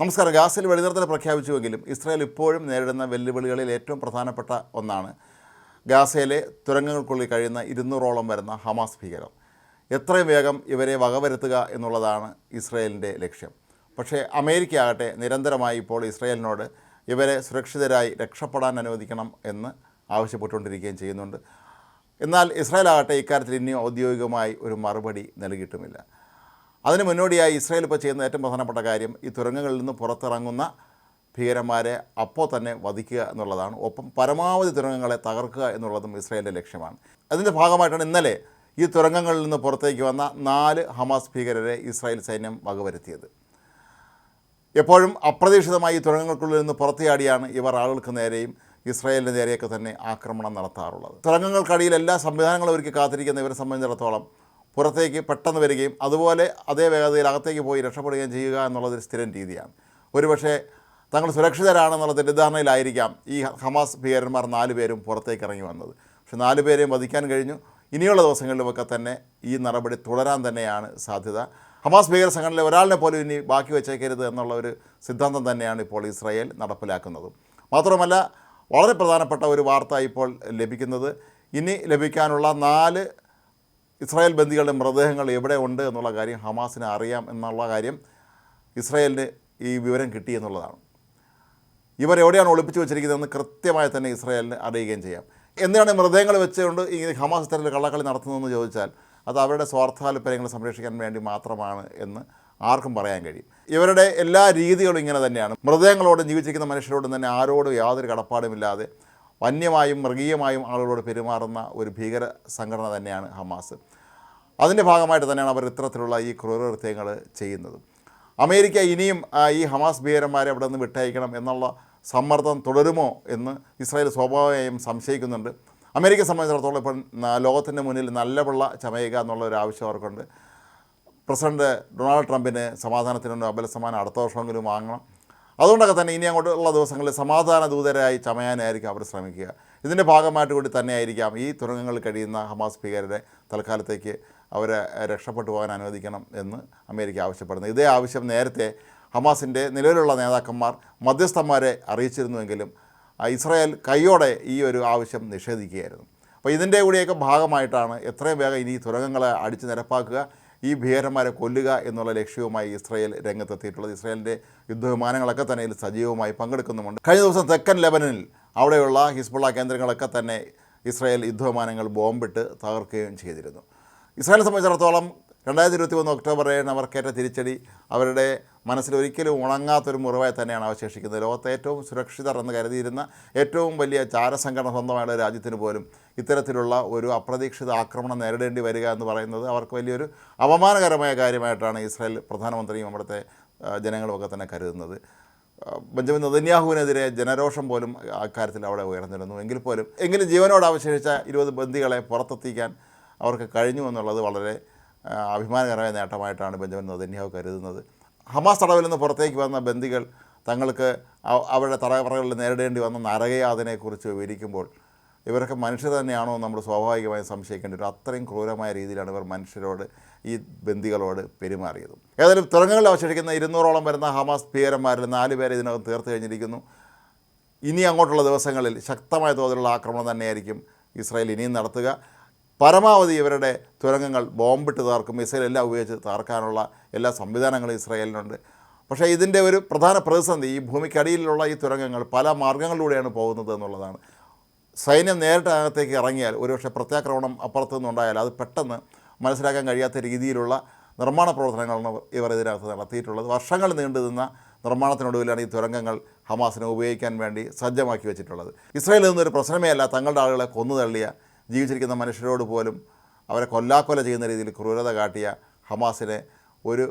നമസ്കാരം. ഗാസയിൽ വെടിനിർത്തൽ പ്രഖ്യാപിച്ചുവെങ്കിലും ഇസ്രായേൽ ഇപ്പോഴും നേരിടുന്ന വെല്ലുവിളികളിൽ ഏറ്റവും പ്രധാനപ്പെട്ട ഒന്നാണ് ഗാസയിലെ തുരങ്കങ്ങൾക്കുള്ളിൽ കഴിയുന്ന ഇരുന്നൂറോളം വരുന്ന ഹമാസ് ഭീകരർ. എത്രയും വേഗം ഇവരെ വകവരുത്തുക എന്നുള്ളതാണ് ഇസ്രായേലിന്റെ ലക്ഷ്യം. പക്ഷേ അമേരിക്ക ആകട്ടെ നിരന്തരമായി ഇപ്പോൾ ഇസ്രായേലിനോട് ഇവരെ സുരക്ഷിതരായി രക്ഷപ്പെടാൻ അനുവദിക്കണം എന്ന് ആവശ്യപ്പെട്ടുകൊണ്ടിരിക്കുകയും ചെയ്യുന്നുണ്ട്. എന്നാൽ ഇസ്രായേൽ ആകട്ടെ ഇക്കാര്യത്തിൽ ഇനിയും ഔദ്യോഗികമായി ഒരു മറുപടി നൽകിയിട്ടുമില്ല. അതിന് മുന്നോടിയായി ഇസ്രായേൽ ഇപ്പോൾ ചെയ്യുന്ന ഏറ്റവും പ്രധാനപ്പെട്ട കാര്യം ഈ തുരങ്കങ്ങളിൽ നിന്ന് പുറത്തിറങ്ങുന്ന ഭീകരന്മാരെ അപ്പോൾ തന്നെ വധിക്കുക എന്നുള്ളതാണ്. ഒപ്പം പരമാവധി തുരങ്കങ്ങളെ തകർക്കുക എന്നുള്ളതും ഇസ്രായേലിന്റെ ലക്ഷ്യമാണ്. അതിന്റെ ഭാഗമായിട്ടാണ് ഇന്നലെ ഈ തുരങ്കങ്ങളിൽ നിന്ന് പുറത്തേക്ക് വന്ന നാല് ഹമാസ് ഭീകരരെ ഇസ്രായേൽ സൈന്യം വകവരുത്തിയത്. എപ്പോഴും അപ്രതീക്ഷിതമായി ഈ തുരങ്കങ്ങൾക്കുള്ളിൽ നിന്ന് പുറത്തിയാടിയാണ് ഇവർ ആളുകൾക്ക് നേരെയും ഇസ്രായേലിന്റെ നേരെയൊക്കെ തന്നെ ആക്രമണം നടത്താറുള്ളത്. തുരങ്കങ്ങൾക്കടിയിൽ എല്ലാ സംവിധാനങ്ങളും ഒരുക്കി കാത്തിരിക്കുന്ന ഇവരെ സംബന്ധിച്ചിടത്തോളം പുറത്തേക്ക് പെട്ടെന്ന് വരികയും അതുപോലെ അതേ വേഗതയിൽ അകത്തേക്ക് പോയി രക്ഷപ്പെടുകയും ചെയ്യുക എന്നുള്ളതൊരു സ്ഥിരം രീതിയാണ്. ഒരുപക്ഷേ തങ്ങൾ സുരക്ഷിതരാണെന്നുള്ള തെറ്റിദ്ധാരണയിലായിരിക്കാം ഈ ഹമാസ് ഭീകരന്മാർ നാല് പേരും പുറത്തേക്ക് ഇറങ്ങി വന്നത്. പക്ഷെ നാല് പേരെയും വധിക്കാൻ കഴിഞ്ഞു. ഇനിയുള്ള ദിവസങ്ങളിലുമൊക്കെ തന്നെ ഈ നടപടി തുടരാൻ തന്നെയാണ് സാധ്യത. ഹമാസ് ഭീകര സംഘടനയിലെ ഒരാളിനെ പോലും ഇനി ബാക്കി വെച്ചേക്കരുത് എന്നുള്ള ഒരു സിദ്ധാന്തം തന്നെയാണ് ഇപ്പോൾ ഇസ്രായേൽ നടപ്പിലാക്കുന്നത്. മാത്രമല്ല വളരെ പ്രധാനപ്പെട്ട ഒരു വാർത്ത ഇപ്പോൾ ലഭിക്കുന്നത്. ഇനി ലഭിക്കാനുള്ള നാല് ഇസ്രായേൽ ബന്ദികളുടെ മൃതദേഹങ്ങൾ എവിടെ ഉണ്ട് എന്നുള്ള കാര്യം ഹമാസിന് അറിയാം എന്നുള്ള കാര്യം ഇസ്രായേലിന് ഈ വിവരം കിട്ടി എന്നുള്ളതാണ്. ഇവരെവിടെയാണ് ഒളിപ്പിച്ചു വെച്ചിരിക്കുന്നതെന്ന് കൃത്യമായി തന്നെ ഇസ്രായേലിന് അറിയുകയും ചെയ്യാം. എന്തിനാണ് മൃതദേഹങ്ങൾ വെച്ചുകൊണ്ട് ഈ ഹമാസ് ഇത്തരത്തിൽ കള്ളക്കളി നടത്തുന്നതെന്ന് ചോദിച്ചാൽ അത് അവരുടെ സ്വാർത്ഥാല്പര്യങ്ങൾ സംരക്ഷിക്കാൻ വേണ്ടി മാത്രമാണ് എന്ന് ആർക്കും പറയാൻ കഴിയും. ഇവരുടെ എല്ലാ രീതികളും ഇങ്ങനെ തന്നെയാണ്. മൃതദേഹങ്ങളോടും ജീവിച്ചിരിക്കുന്ന മനുഷ്യരോടും തന്നെ ആരോടും യാതൊരു കടപ്പാടുമില്ലാതെ വന്യമായും മൃഗീയമായും ആളുകളോട് പെരുമാറുന്ന ഒരു ഭീകര സംഘടന തന്നെയാണ് ഹമാസ്. അതിന്റെ ഭാഗമായിട്ട് തന്നെയാണ് അവർ ഇത്തരത്തിലുള്ള ഈ ക്രൂരകൃത്യങ്ങൾ ചെയ്യുന്നത്. അമേരിക്ക ഇനിയും ഈ ഹമാസ് ഭീകരന്മാരെ അവിടെ നിന്ന് വിട്ടയക്കണം എന്നുള്ള സമ്മർദ്ദം തുടരുമോ എന്ന് ഇസ്രായേൽ സ്വാഭാവികമായും സംശയിക്കുന്നുണ്ട്. അമേരിക്കയെ സംബന്ധിച്ചിടത്തോളം ഇപ്പം ലോകത്തിന്റെ മുന്നിൽ നല്ല പിള്ള ചമയുക എന്നുള്ള ഒരു ആവശ്യം അവർക്കുണ്ട്. പ്രസിഡന്റ് ഡൊണാൾഡ് ട്രംപിന് സമാധാനത്തിനൊന്നും നൊബേൽ അടുത്ത വർഷമെങ്കിലും വാങ്ങണം. അതുകൊണ്ടൊക്കെ തന്നെ ഇനി അങ്ങോട്ടുള്ള ദിവസങ്ങളിൽ സമാധാന ദൂതരായി ചമയാനായിരിക്കും അവർ ശ്രമിക്കുക. ഇതിന്റെ ഭാഗമായിട്ട് കൂടി തന്നെയായിരിക്കാം ഈ തുരങ്കങ്ങളിൽ കഴിയുന്ന ഹമാസ് ഭീകരരെ തൽക്കാലത്തേക്ക് അവരെ രക്ഷപ്പെട്ടു പോകാൻ അനുവദിക്കണം എന്ന് അമേരിക്ക ആവശ്യപ്പെടുന്നു. ഇതേ ആവശ്യം നേരത്തെ ഹമാസിന്റെ നിലവിലുള്ള നേതാക്കന്മാർ മധ്യസ്ഥന്മാരെ അറിയിച്ചിരുന്നുവെങ്കിലും ഇസ്രായേൽ കൈയോടെ ഈ ഒരു ആവശ്യം നിഷേധിക്കുകയായിരുന്നു. അപ്പോൾ ഇതിന്റെ കൂടിയൊക്കെ ഭാഗമായിട്ടാണ് എത്രയും വേഗം ഇനി തുരങ്കങ്ങളെ അടിച്ച് നിരപ്പാക്കുക ഈ ഭീകരന്മാരെ കൊല്ലുക എന്നുള്ള ലക്ഷ്യവുമായി ഇസ്രായേൽ രംഗത്തെത്തിയിട്ടുള്ളത്. ഇസ്രായേലിന്റെ യുദ്ധവിമാനങ്ങളൊക്കെ തന്നെ ഇതിൽ സജീവമായി പങ്കെടുക്കുന്നുമുണ്ട്. കഴിഞ്ഞ ദിവസം തെക്കൻ ലെബനനിൽ അവിടെയുള്ള ഹിസ്ബുള്ള കേന്ദ്രങ്ങളൊക്കെ തന്നെ ഇസ്രായേൽ യുദ്ധവിമാനങ്ങൾ ബോംബിട്ട് തകർക്കുകയും ചെയ്തിരുന്നു. ഇസ്രായേലിനെ സംബന്ധിച്ചിടത്തോളം രണ്ടായിരത്തി ഇരുപത്തി ഒന്ന് ഒക്ടോബർ ഏഴിന് അവർക്കേറ്റ തിരിച്ചടി അവരുടെ മനസ്സിൽ ഒരിക്കലും ഉണങ്ങാത്തൊരു മുറിവായി തന്നെയാണ് അവശേഷിക്കുന്നത്. ലോകത്തെ ഏറ്റവും സുരക്ഷിതർ എന്ന് കരുതിയിരുന്ന ഏറ്റവും വലിയ ചാരസംഘടന സ്വന്തമായുള്ള രാജ്യത്തിന് പോലും ഇത്തരത്തിലുള്ള ഒരു അപ്രതീക്ഷിത ആക്രമണം നേരിടേണ്ടി വരിക എന്ന് പറയുന്നത് അവർക്ക് വലിയൊരു അപമാനകരമായ കാര്യമായിട്ടാണ് ഇസ്രായേൽ പ്രധാനമന്ത്രിയും അവിടുത്തെ ജനങ്ങളുമൊക്കെ തന്നെ കരുതുന്നത്. ബെഞ്ചമിൻ നദന്യാഹുവിനെതിരെ ജനരോഷം പോലും അക്കാര്യത്തിൽ അവിടെ ഉയർന്നിരുന്നു. എങ്കിൽ പോലും എങ്കിലും ജീവനോട് അവശേഷിച്ച ഇരുപത് ബന്ദികളെ പുറത്തെത്തിക്കാൻ അവർക്ക് കഴിഞ്ഞു എന്നുള്ളത് വളരെ അഭിമാനകരമായ നേട്ടമായിട്ടാണ് ബെഞ്ചമിൻ നദന്യാവ് കരുതുന്നത്. ഹമാസ് തടവിൽ നിന്ന് പുറത്തേക്ക് വന്ന ബന്ദികൾ തങ്ങൾക്ക് അവരുടെ തടവറകളിൽ നേരിടേണ്ടി വന്ന നരകയാതനെക്കുറിച്ച് വിവരിക്കുമ്പോൾ ഇവരൊക്കെ മനുഷ്യർ തന്നെയാണോ നമ്മൾ സ്വാഭാവികമായും സംശയിക്കേണ്ടി വരും. അത്രയും ക്രൂരമായ രീതിയിലാണ് ഇവർ മനുഷ്യരോട് ഈ ബന്ദികളോട് പെരുമാറിയത്. ഏതായാലും തുറങ്ങുകളിൽ അവശേഷിക്കുന്ന ഇരുന്നൂറോളം വരുന്ന ഹമാസ് ഭീകരന്മാരിൽ നാല് പേരെ ഇതിനകം തീർത്ത് കഴിഞ്ഞിരിക്കുന്നു. ഇനി അങ്ങോട്ടുള്ള ദിവസങ്ങളിൽ ശക്തമായ തോതിലുള്ള ആക്രമണം തന്നെയായിരിക്കും ഇസ്രായേൽ ഇനിയും നടത്തുക. പരമാവധി ഇവരുടെ തുരങ്കങ്ങൾ ബോംബിട്ട് തകർക്കും മിസൈൽ എല്ലാം ഉപയോഗിച്ച് തകർക്കാനുള്ള എല്ലാ സംവിധാനങ്ങളും ഇസ്രായേലിനുണ്ട്. പക്ഷേ ഇതിന്റെ ഒരു പ്രധാന പ്രതിസന്ധി ഈ ഭൂമിക്കടിയിലുള്ള ഈ തുരങ്കങ്ങൾ പല മാർഗങ്ങളിലൂടെയാണ് പോകുന്നത് എന്നുള്ളതാണ്. സൈന്യം നേരിട്ട് അകത്തേക്ക് ഇറങ്ങിയാൽ ഒരുപക്ഷെ പ്രത്യാക്രമണം അപ്പുറത്തു നിന്നുണ്ടായാൽ അത് പെട്ടെന്ന് മനസ്സിലാക്കാൻ കഴിയാത്ത രീതിയിലുള്ള നിർമ്മാണ പ്രവർത്തനങ്ങളാണ് ഇവർ ഇതിനകത്ത് നടത്തിയിട്ടുള്ളത്. വർഷങ്ങൾ നീണ്ടു നിന്ന നിർമ്മാണത്തിനൊടുവിലാണ് ഈ തുരങ്കങ്ങൾ ഹമാസിനെ ഉപയോഗിക്കാൻ വേണ്ടി സജ്ജമാക്കി വെച്ചിട്ടുള്ളത്. ഇസ്രായേലിൽ നിന്നൊരു പ്രശ്നമേ അല്ല തങ്ങളുടെ ആളുകളെ കൊന്നു തള്ളിയ ജീവിച്ചിരിക്കുന്ന മനുഷ്യരോട് പോലും അവരെ കൊല്ലാക്കൊല ചെയ്യുന്ന രീതിയിൽ ക്രൂരത കാട്ടിയ ഹമാസിനെ ഒരു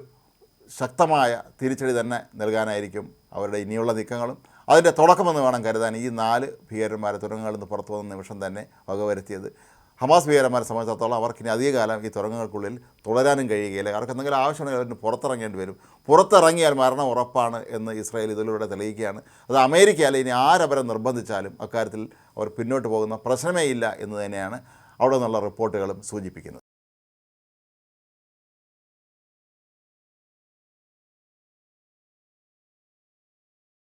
ശക്തമായ തിരിച്ചടി തന്നെ നൽകാനായിരിക്കും അവരുടെ ഇനിയുള്ള നീക്കങ്ങളും. അതിന്റെ തുടക്കമെന്ന് വേണം കരുതാൻ ഈ നാല് ഭീകരന്മാരെ തുരങ്കങ്ങളിൽ നിന്ന് പുറത്തു വന്ന നിമിഷം തന്നെ വകവരുത്തിയത്. ഹമാസ് ഭീകരന്മാരെ സംബന്ധിച്ചിടത്തോളം അവർക്കിനി അധികകാലം ഈ തുരങ്കങ്ങൾക്കുള്ളിൽ തുടരാനും കഴിയുകയില്ല. അവർക്ക് എന്തെങ്കിലും ആവശ്യമുണ്ടെങ്കിൽ അവരിന് പുറത്തിറങ്ങേണ്ടി വരും. പുറത്തിറങ്ങിയാൽ മരണം ഉറപ്പാണ് എന്ന് ഇസ്രായേൽ ഇതിലൂടെ തെളിയിക്കുകയാണ്. അത് അമേരിക്കയിൽ ഇനി ആരവരെ നിർബന്ധിച്ചാലും അക്കാര്യത്തിൽ അവർ പിന്നോട്ട് പോകുന്ന പ്രശ്നമേ ഇല്ല എന്ന് തന്നെയാണ് അവിടെ നിന്നുള്ള റിപ്പോർട്ടുകളും സൂചിപ്പിക്കുന്നത്.